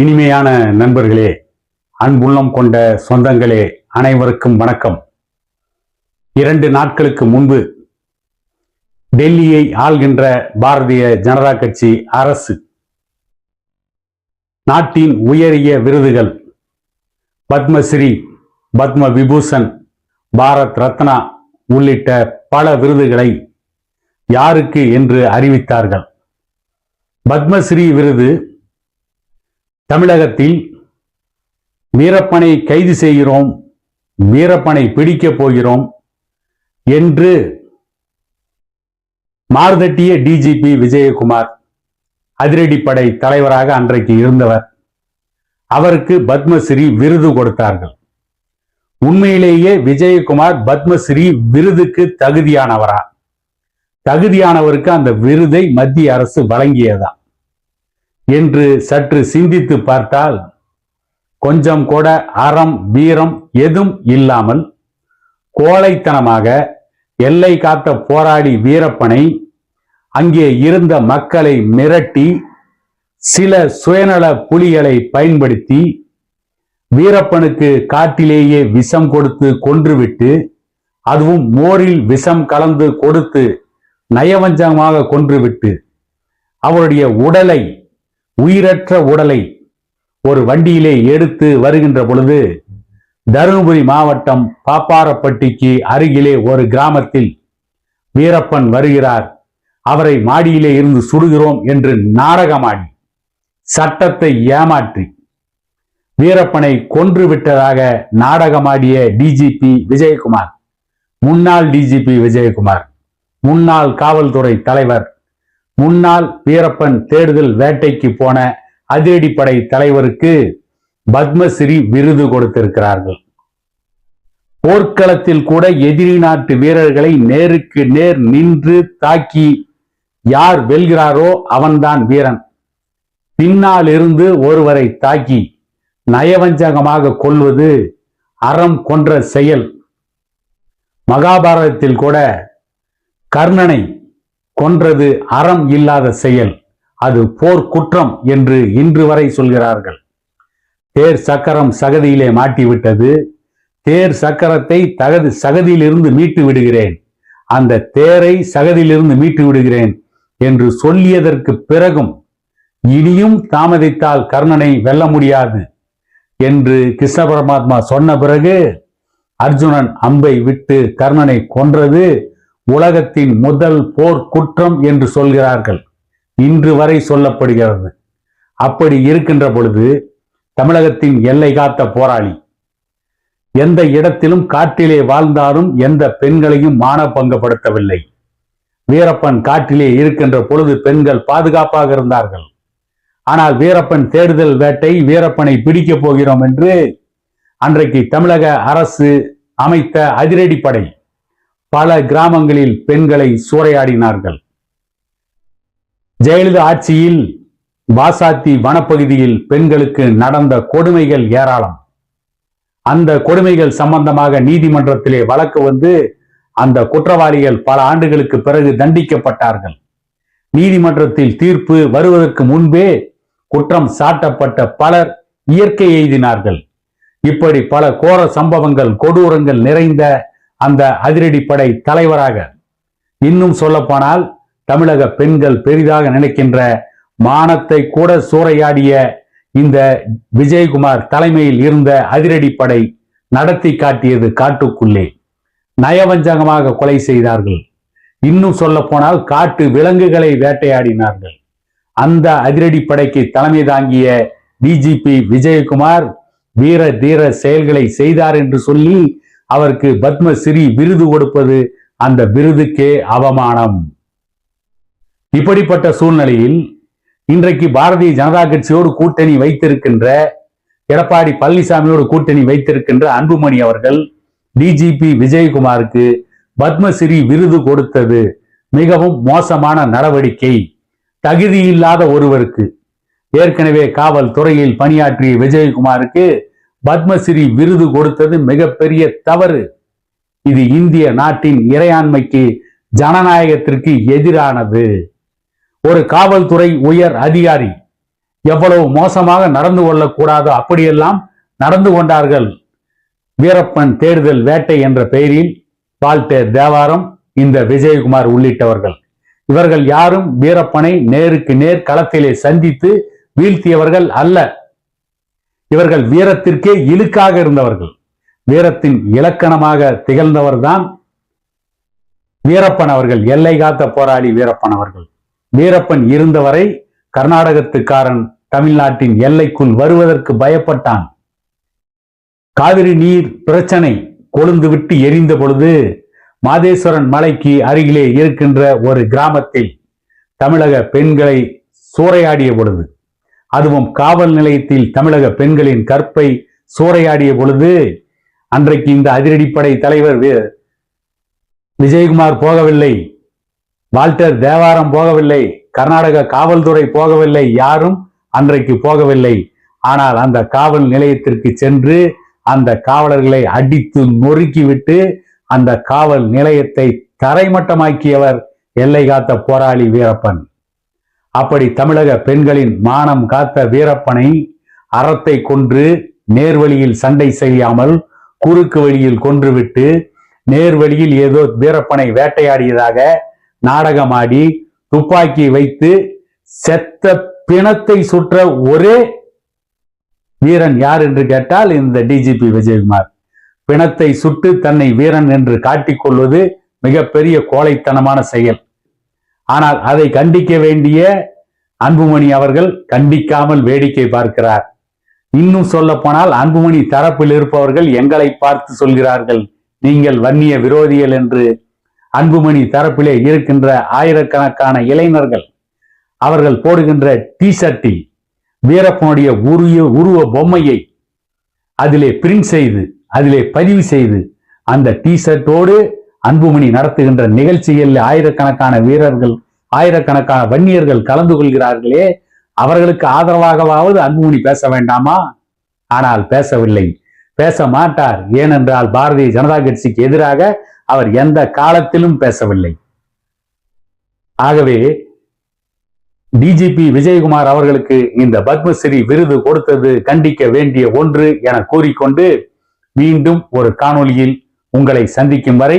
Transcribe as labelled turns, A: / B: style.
A: இனிமையான நண்பர்களே அன்புள்ளம் கொண்ட சொந்தங்களே அனைவருக்கும் வணக்கம். இரண்டு நாட்களுக்கு முன்பு டெல்லியை ஆள்கின்ற பாரதிய ஜனதா கட்சி அரசு நாட்டின் உயரிய விருதுகள் பத்மஸ்ரீ பத்ம விபூஷன் பாரத் ரத்னா உள்ளிட்ட பல விருதுகளை யாருக்கு என்று அறிவித்தார்கள்? பத்மஸ்ரீ விருது தமிழகத்தில் வீரப்பனை கைது செய்கிறோம் வீரப்பனை பிடிக்கப் போகிறோம் என்று மார்தட்டிய டிஜிபி விஜயகுமார் அதிரடிப்படை தலைவராக அன்றைக்கு இருந்தவர். அவருக்கு பத்மஸ்ரீ விருது கொடுத்தார்கள். உண்மையிலேயே விஜயகுமார் பத்மஸ்ரீ விருதுக்கு தகுதியானவரா? தகுதியானவருக்கு அந்த விருதை மத்திய அரசு வழங்கியதா? என்று சற்று சிந்தித்து பார்த்தால் கொஞ்சம் கூட அறம் வீரம் எதுவும் இல்லாமல் கோழைத்தனமாக எல்லை காத்த போராடி வீரப்பனை அங்கே இருந்த மக்களை மிரட்டி சில சுயநல புலிகளை பயன்படுத்தி வீரப்பனுக்கு காட்டிலேயே விஷம் கொடுத்து கொன்றுவிட்டு அதுவும் மோரில் விஷம் கலந்து கொடுத்து நயவஞ்சகமாக கொன்றுவிட்டு அவருடைய உடலை உயிரற்ற உடலை ஒரு வண்டியிலே எடுத்து வருகின்ற பொழுது தருமபுரி மாவட்டம் பாப்பாரப்பட்டிக்கு அருகிலே ஒரு கிராமத்தில் வீரப்பன் வருகிறார். அவரை மாடியிலே இருந்து சுடுகிறோம் என்று நாடகமாடி சட்டத்தை ஏமாற்றி வீரப்பனை கொன்று விட்டதாக நாடகமாடிய டிஜிபி விஜயகுமார் முன்னாள் டிஜிபி விஜயகுமார் முன்னாள் காவல்துறை தலைவர் முன்னாள் வீரப்பன் தேடுதல் வேட்டைக்கு போன அதிரடிப்படை தலைவருக்கு பத்மஸ்ரீ விருது கொடுத்திருக்கிறார்கள். போர்க்களத்தில் கூட எதிரி நாட்டு வீரர்களை நேருக்கு நேர் நின்று தாக்கி யார் வெல்கிறாரோ அவன்தான் வீரன். பின்னால் இருந்து ஒருவரை தாக்கி நயவஞ்சகமாக கொள்வது அறம் கொன்ற செயல். மகாபாரதத்தில் கூட கர்ணனை கொன்றது அறம் இல்லாத செயல். அது போர் குற்றம் என்று இன்று வரை சொல்கிறார்கள். தேர் சக்கரம் சகதியிலே மாட்டிவிட்டது. தேர் சக்கரத்தை தகது சகதியிலிருந்து மீட்டு விடுகிறேன். அந்த தேரை சகதியிலிருந்து மீட்டு விடுகிறேன் என்று சொல்லியதற்கு பிறகும் இனியும் தாமதித்தால் கர்ணனை வெல்ல முடியாது என்று கிருஷ்ண பரமாத்மா சொன்ன பிறகு அர்ஜுனன் அம்பை விட்டு கர்ணனை கொன்றது. உலகத்தின் முதல் போர் குற்றம் என்று சொல்கிறார்கள். இன்று வரை சொல்லப்படுகிறது. அப்படி இருக்கின்ற பொழுது தமிழகத்தின் எல்லை காத்த போராளி எந்த இடத்திலும் காட்டிலே வாழ்ந்தாலும் எந்த பெண்களையும் மான பங்கப்படுத்தவில்லை வீரப்பன் காட்டிலே இருக்கின்ற பொழுது பெண்கள் பாதுகாப்பாக இருந்தார்கள். ஆனால் வீரப்பன் தேடுதல் வேட்டை வீரப்பனை பிடிக்கப் போகிறோம் என்று அன்றைக்கு தமிழக அரசு அமைத்த அதிரடிப்படை பல கிராமங்களில் பெண்களை சூறையாடினார்கள். ஜெயலலிதா ஆட்சியில் வாசாத்தி வனப்பகுதியில் பெண்களுக்கு நடந்த கொடுமைகள் ஏராளம். அந்த கொடுமைகள் சம்பந்தமாக நீதிமன்றத்திலே வழக்கு வந்து அந்த குற்றவாளிகள் பல ஆண்டுகளுக்கு பிறகு தண்டிக்கப்பட்டார்கள். நீதிமன்றத்தில் தீர்ப்பு வருவதற்கு முன்பே குற்றம் சாட்டப்பட்ட பலர் இயற்கை எய்தினார்கள். இப்படி பல கோர சம்பவங்கள் கொடூரங்கள் நிறைந்த அந்த அதிரடிப்படை தலைவராக. இன்னும் சொல்லப்போனால் தமிழக பெண்கள் பெரிதாக நினைக்கின்ற மானத்தை கூட சூறையாடிய இந்த விஜயகுமார் தலைமையில் இருந்த அதிரடிப்படை நடத்தி காட்டியது காட்டுக்குள்ளே. நயவஞ்சகமாக கொலை செய்தார்கள். இன்னும் சொல்ல போனால் காட்டு விலங்குகளை வேட்டையாடினார்கள். அந்த அதிரடிப்படைக்கு தலைமை தாங்கிய டிஜிபி விஜயகுமார் வீர தீர செயல்களை செய்தார் என்று சொல்லி அவருக்கு பத்மஸ்ரீ விருது கொடுப்பது அந்த விருதுக்கே அவமானம். இப்படிப்பட்ட சூழ்நிலையில் இன்றைக்கு பாரதிய ஜனதா கட்சியோடு கூட்டணி வைத்திருக்கின்ற எடப்பாடி பழனிசாமியோடு கூட்டணி வைத்திருக்கின்ற அன்புமணி அவர்கள் டிஜிபி விஜயகுமாருக்கு பத்மஸ்ரீ விருது கொடுத்தது மிகவும் மோசமான நடவடிக்கை. தகுதியில்லாத ஒருவருக்கு. ஏற்கனவே காவல்துறையில் பணியாற்றிய விஜயகுமாருக்கு பத்மஸ்ரீ விருது கொடுத்தது மிகப்பெரிய தவறு. இது இந்திய நாட்டின் இறையாண்மைக்கு ஜனநாயகத்திற்கு எதிரானது. ஒரு காவல்துறை உயர் அதிகாரி எவ்வளவு மோசமாக நடந்து கொள்ளக்கூடாதோ அப்படியெல்லாம் நடந்து கொண்டார்கள். வீரப்பன் தேடுதல் வேட்டை என்ற பெயரில் வால்டேர் தேவாரம் இந்த விஜயகுமார் உள்ளிட்டவர்கள். இவர்கள் யாரும் வீரப்பனை நேருக்கு நேர் களத்திலே சந்தித்து வீழ்த்தியவர்கள் அல்ல. இவர்கள் வீரத்திற்கே இழுக்காக இருந்தவர்கள். வீரத்தின் இலக்கணமாக திகழ்ந்தவர்தான் வீரப்பன் அவர்கள் எல்லை காத்த போராளி வீரப்பன் அவர்கள். வீரப்பன் இருந்தவரை கர்நாடகத்துக்காரன் தமிழ்நாட்டின் எல்லைக்குள் வருவதற்கு பயப்பட்டான். காவிரி நீர் பிரச்சனை கொழுந்து விட்டு எரிந்த பொழுது மாதேஸ்வரன் மலைக்கு அருகிலே இருக்கின்ற ஒரு கிராமத்தில் தமிழக பெண்களை சூறையாடிய பொழுது அதுவும் காவல் நிலையத்தில் தமிழக பெண்களின் கற்பை சூறையாடிய பொழுது அன்றைக்கு இந்த அதிரடிப்படை தலைவர் விஜயகுமார் போகவில்லை வால்டர் தேவாரம் போகவில்லை கர்நாடக காவல்துறை போகவில்லை யாரும் அன்றைக்கு போகவில்லை. ஆனால் அந்த காவல் நிலையத்திற்கு சென்று அந்த காவலர்களை அடித்து நொறுக்கிவிட்டு அந்த காவல் நிலையத்தை தரைமட்டமாக்கியவர் எல்லை காத்த போராளி வீரப்பன். அப்படி தமிழக பெண்களின் மானம் காத்த வீரப்பனை அறத்தை கொன்று நேர்வழியில் சண்டை செய்யாமல் குறுக்கு வழியில் கொன்றுவிட்டு நேர்வழியில் ஏதோ வீரப்பனை வேட்டையாடியதாக நாடகமாடி துப்பாக்கி வைத்து செத்த பிணத்தை சுற்ற ஒரே வீரன் யார் என்று கேட்டால் இந்த டிஜிபி விஜயகுமார். பிணத்தை சுட்டு தன்னை வீரன் என்று காட்டிக்கொள்வது மிகப்பெரிய கோழைத்தனமான செயல். ஆனால் அதை கண்டிக்க வேண்டிய அன்புமணி அவர்கள் கண்டிக்காமல் வேடிக்கை பார்க்கிறார். இன்னும் சொல்ல போனால் அன்புமணி தரப்பில் இருப்பவர்கள் எங்களை பார்த்து சொல்கிறார்கள். நீங்கள் வன்னிய விரோதிகள் என்று அன்புமணி தரப்பிலே இருக்கின்ற ஆயிரக்கணக்கான இளைஞர்கள் அவர்கள் போடுகின்ற டிஷர்ட்டில் வீரப்பனுடைய உரிய உருவ பொம்மையை அதிலே பிரிண்ட் செய்து அதிலே பதிவு செய்து அந்த டி ஷர்ட்டோடு அன்புமணி நடத்துகின்ற நிகழ்ச்சிகளில் ஆயிரக்கணக்கான வீரர்கள் ஆயிரக்கணக்கான வன்னியர்கள் கலந்து கொள்கிறார்களே. அவர்களுக்கு ஆதரவாகவாவது அன்புமணி பேச வேண்டாமா? ஆனால் பேசவில்லை. பேச மாட்டார். ஏனென்றால் பாரதிய ஜனதா கட்சிக்கு எதிராக அவர் எந்த காலத்திலும் பேசவில்லை. ஆகவே டிஜிபி விஜயகுமார் அவர்களுக்கு இந்த பத்மஸ்ரீ விருது கொடுத்தது கண்டிக்க வேண்டிய ஒன்று என கூறிக்கொண்டு மீண்டும் ஒரு காணொலியில் உங்களை சந்திக்கும் வரை